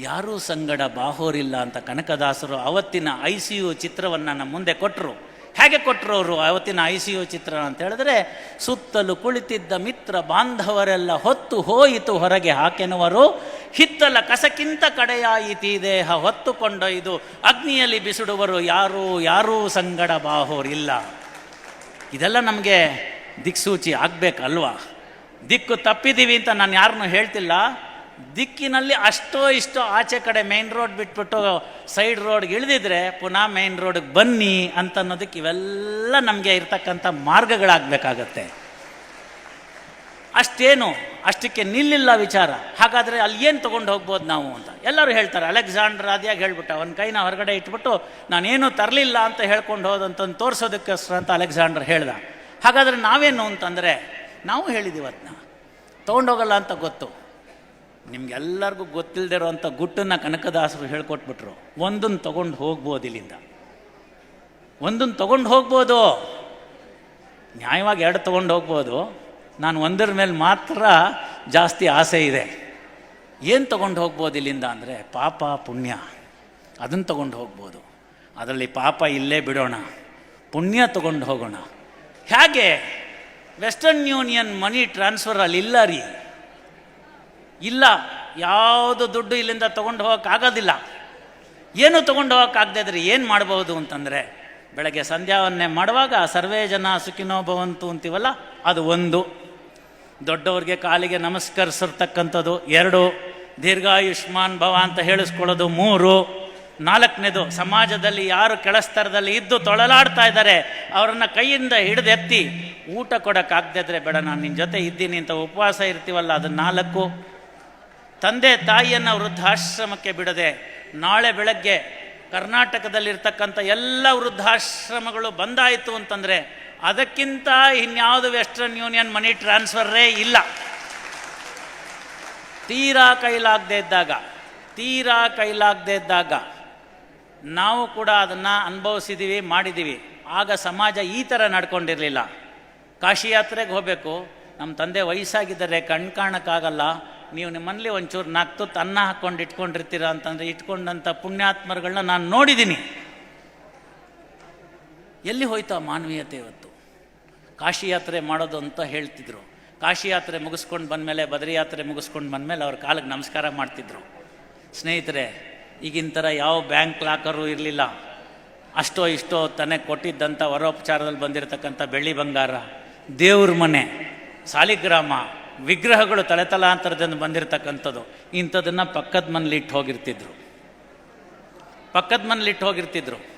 ಯಾರೂ ಸಂಗಡ ಬಾಹೋರಿಲ್ಲ ಅಂತ ಕನಕದಾಸರು ಅವತ್ತಿನ ಐ ಸಿ ಯು ಚಿತ್ರವನ್ನು ನಮ್ಮ ಮುಂದೆ ಕೊಟ್ಟರು ಹೇಗೆ ಕೊಟ್ಟರು ಅವರು ಅವತ್ತಿನ ಐ ಸಿ ಯು ಚಿತ್ರ ಅಂತ ಹೇಳಿದ್ರೆ, ಸುತ್ತಲೂ ಕುಳಿತಿದ್ದ ಮಿತ್ರ ಬಾಂಧವರೆಲ್ಲ ಹೊತ್ತು ಹೋಯಿತು ಹೊರಗೆ ಹಾಕೆನವರು. ಹಿತ್ತಲ ಕಸಕ್ಕಿಂತ ಕಡೆಯಾಯಿತಿ ದೇಹ ಹೊತ್ತು ಕೊಂಡೊಯ್ದು ಅಗ್ನಿಯಲ್ಲಿ ಬಿಸಿಡುವರು, ಯಾರೂ ಯಾರೂ ಸಂಗಡ ಬಾಹೋರಿಲ್ಲ. ಇದೆಲ್ಲ ನಮಗೆ ದಿಕ್ಸೂಚಿ ಆಗಬೇಕಲ್ವಾ? ದಿಕ್ಕು ತಪ್ಪಿದ್ದೀವಿ ಅಂತ ನಾನು ಯಾರನ್ನೂ ಹೇಳ್ತಿಲ್ಲ. ದಿಕ್ಕಿನಲ್ಲಿ ಅಷ್ಟೋ ಇಷ್ಟೋ ಆಚೆ ಕಡೆ ಮೇನ್ ರೋಡ್ ಬಿಟ್ಬಿಟ್ಟು ಸೈಡ್ ರೋಡ್ಗೆ ಇಳಿದಿದ್ರೆ ಪುನಃ ಮೇನ್ ರೋಡ್ಗೆ ಬನ್ನಿ ಅಂತ ಅನ್ನೋದಕ್ಕೆ ಇವೆಲ್ಲ ನಮಗೆ ಇರ್ತಕ್ಕಂಥ ಮಾರ್ಗಗಳಾಗಬೇಕಾಗತ್ತೆ. ಅಷ್ಟೇನು, ಅಷ್ಟಕ್ಕೆ ನಿಲ್ಲಿಲ್ಲ ವಿಚಾರ. ಹಾಗಾದರೆ ಅಲ್ಲಿ ಏನು ತೊಗೊಂಡು ಹೋಗ್ಬೋದು ನಾವು ಅಂತ. ಎಲ್ಲರೂ ಹೇಳ್ತಾರೆ, ಅಲೆಕ್ಸಾಂಡರ್ ಆದಿಯಾಗಿ ಹೇಳ್ಬಿಟ್ಟ, ಅವನ ಕೈನ ಹೊರಗಡೆ ಇಟ್ಬಿಟ್ಟು ನಾನೇನು ತರಲಿಲ್ಲ ಅಂತ ಹೇಳ್ಕೊಂಡು ಹೋದಂತಂದು ತೋರಿಸೋದಕ್ಕೋಸ್ಕರ ಅಂತ ಅಲೆಕ್ಸಾಂಡರ್ ಹೇಳ್ದ. ಹಾಗಾದರೆ ನಾವೇನು ಅಂತಂದರೆ, ನಾವು ಹೇಳಿದ್ದೀವಿ ಅದನ್ನ ತೊಗೊಂಡೋಗಲ್ಲ ಅಂತ ಗೊತ್ತು. ನಿಮ್ಗೆಲ್ಲರಿಗೂ ಗೊತ್ತಿಲ್ಲದೆ ಇರೋವಂಥ ಗುಟ್ಟನ್ನು ಕನಕದಾಸರು ಹೇಳ್ಕೊಟ್ಬಿಟ್ರು. ಒಂದನ್ನು ತೊಗೊಂಡು ಹೋಗ್ಬೋದು ಇಲ್ಲಿಂದ. ಒಂದನ್ನು ತೊಗೊಂಡು ಹೋಗ್ಬೋದು. ನ್ಯಾಯವಾಗಿ ಎರಡು ತೊಗೊಂಡು ಹೋಗ್ಬೋದು. ನಾನು ಒಂದರ ಮೇಲೆ ಮಾತ್ರ ಜಾಸ್ತಿ ಆಸೆ ಇದೆ. ಏನು ತೊಗೊಂಡು ಹೋಗ್ಬೋದು ಇಲ್ಲಿಂದ ಅಂದರೆ ಪಾಪ ಪುಣ್ಯ. ಅದನ್ನು ತೊಗೊಂಡು ಹೋಗ್ಬೋದು. ಅದರಲ್ಲಿ ಪಾಪ ಇಲ್ಲೇ ಬಿಡೋಣ. ಪುಣ್ಯ ತೊಗೊಂಡು ಹೋಗೋಣ. ಹೇಗೆ? ವೆಸ್ಟರ್ನ್ ಯೂನಿಯನ್ ಮನಿ ಟ್ರಾನ್ಸ್ಫರ್ ಅಲ್ಲಿ ಇಲ್ಲ ರೀ. ಇಲ್ಲ, ಯಾವುದು ದುಡ್ಡು ಇಲ್ಲಿಂದ ತೊಗೊಂಡು ಹೋಗೋಕ್ಕಾಗೋದಿಲ್ಲ ಏನು ತೊಗೊಂಡು ಹೋಗೋಕ್ಕಾಗದೇ ಇದ್ರೆ ಏನು ಮಾಡಬಹುದು ಅಂತಂದರೆ, ಬೆಳಗ್ಗೆ ಸಂಧ್ಯಾವನ್ನೇ ಮಾಡುವಾಗ ಸರ್ವೇ ಜನ ಸುಖಿನೋ ಭವಂತು ಅಂತೀವಲ್ಲ, ಅದು ಒಂದು. ದೊಡ್ಡವ್ರಿಗೆ ಕಾಲಿಗೆ ನಮಸ್ಕರಿಸಿರ್ತಕ್ಕಂಥದ್ದು ಎರಡು. ದೀರ್ಘಾಯುಷ್ಮಾನ್ ಭವ ಅಂತ ಹೇಳಿಸ್ಕೊಳ್ಳೋದು ಮೂರು. ನಾಲ್ಕನೇದು, ಸಮಾಜದಲ್ಲಿ ಯಾರು ಕೆಳಸ್ತರದಲ್ಲಿ ಇದ್ದು ತೊಳಲಾಡ್ತಾ ಇದ್ದಾರೆ, ಅವರನ್ನು ಕೈಯಿಂದ ಹಿಡಿದೆತ್ತಿ ಊಟ ಕೊಡೋಕ್ಕಾಗದಿದ್ರೆ ಬೇಡ, ನಾನು ನಿನ್ನ ಜೊತೆ ಇದ್ದೀನಿ ಅಂತ ಉಪವಾಸ ಇರ್ತೀವಲ್ಲ, ಅದು ನಾಲ್ಕು. ತಂದೆ ತಾಯಿಯನ್ನು ವೃದ್ಧಾಶ್ರಮಕ್ಕೆ ಬಿಡದೆ ನಾಳೆ ಬೆಳಗ್ಗೆ ಕರ್ನಾಟಕದಲ್ಲಿರ್ತಕ್ಕಂಥ ಎಲ್ಲ ವೃದ್ಧಾಶ್ರಮಗಳು ಬಂದಾಯಿತು ಅಂತಂದರೆ ಅದಕ್ಕಿಂತ ಇನ್ಯಾವುದು ವೆಸ್ಟರ್ನ್ ಯೂನಿಯನ್ ಮನಿ ಟ್ರಾನ್ಸ್ಫರ್ರೇ ಇಲ್ಲ. ತೀರಾ ಕೈಲಾಗದೇ ಇದ್ದಾಗ, ತೀರಾ ಕೈಲಾಗದೇ ಇದ್ದಾಗ ನಾವು ಕೂಡ ಅದನ್ನು ಅನುಭವಿಸಿದ್ದೀವಿ ಮಾಡಿದ್ದೀವಿ ಆಗ ಸಮಾಜ ಈ ಥರ ನಡ್ಕೊಂಡಿರಲಿಲ್ಲ. ಕಾಶಿ ಯಾತ್ರೆಗೆ ಹೋಗಬೇಕು ನಮ್ಮ ತಂದೆ ವಯಸ್ಸಾಗಿದ್ದರೆ ಕಣ್ ಕಾಣಕ್ಕಾಗಲ್ಲ ನೀವು ನಿಮ್ಮಲ್ಲಿ ಒಂಚೂರು ನಾಲ್ಕು ತುತ್ತು ಅನ್ನ ಹಾಕ್ಕೊಂಡು ಇಟ್ಕೊಂಡಿರ್ತೀರ ಅಂತಂದರೆ ಇಟ್ಕೊಂಡಂಥ ಪುಣ್ಯಾತ್ಮರುಗಳನ್ನ ನಾನು ನೋಡಿದ್ದೀನಿ ಎಲ್ಲಿ ಹೋಯ್ತು ಮಾನವೀಯತೆ ಇವತ್ತು? ಕಾಶಿ ಯಾತ್ರೆ ಮಾಡೋದು ಅಂತ ಹೇಳ್ತಿದ್ರು. ಕಾಶಿ ಯಾತ್ರೆ ಮುಗಿಸ್ಕೊಂಡು ಬಂದಮೇಲೆ, ಬದರಿ ಯಾತ್ರೆ ಮುಗಿಸ್ಕೊಂಡು ಬಂದಮೇಲೆ ಅವ್ರ ಕಾಲಿಗೆ ನಮಸ್ಕಾರ ಮಾಡ್ತಿದ್ರು. ಸ್ನೇಹಿತರೆ, ಈಗಿನ ಥರ ಯಾವ ಬ್ಯಾಂಕ್ ಲಾಕರು ಇರಲಿಲ್ಲ. ಅಷ್ಟೋ ಇಷ್ಟೋ ತನಗೆ ಕೊಟ್ಟಿದ್ದಂಥ ವರೋಪಚಾರದಲ್ಲಿ ಬಂದಿರತಕ್ಕಂಥ ಬೆಳ್ಳಿ ಬಂಗಾರ. ದೇವ್ರ ಮನೆ, ಸಾಲಿಗ್ರಾಮ. ವಿಗ್ರಹಗಳು ತಲೆತಲಾಂತರದಿಂದ ಬಂದಿರತಕ್ಕಂಥದ್ದು ಇಂಥದನ್ನು ಪಕ್ಕದ ಮನೇಲಿ ಇಟ್ಟು ಹೋಗಿರ್ತಿದ್ರು. ಪಕ್ಕದ ಮನೇಲಿ ಇಟ್ಟು ಹೋಗಿರ್ತಿದ್ರು.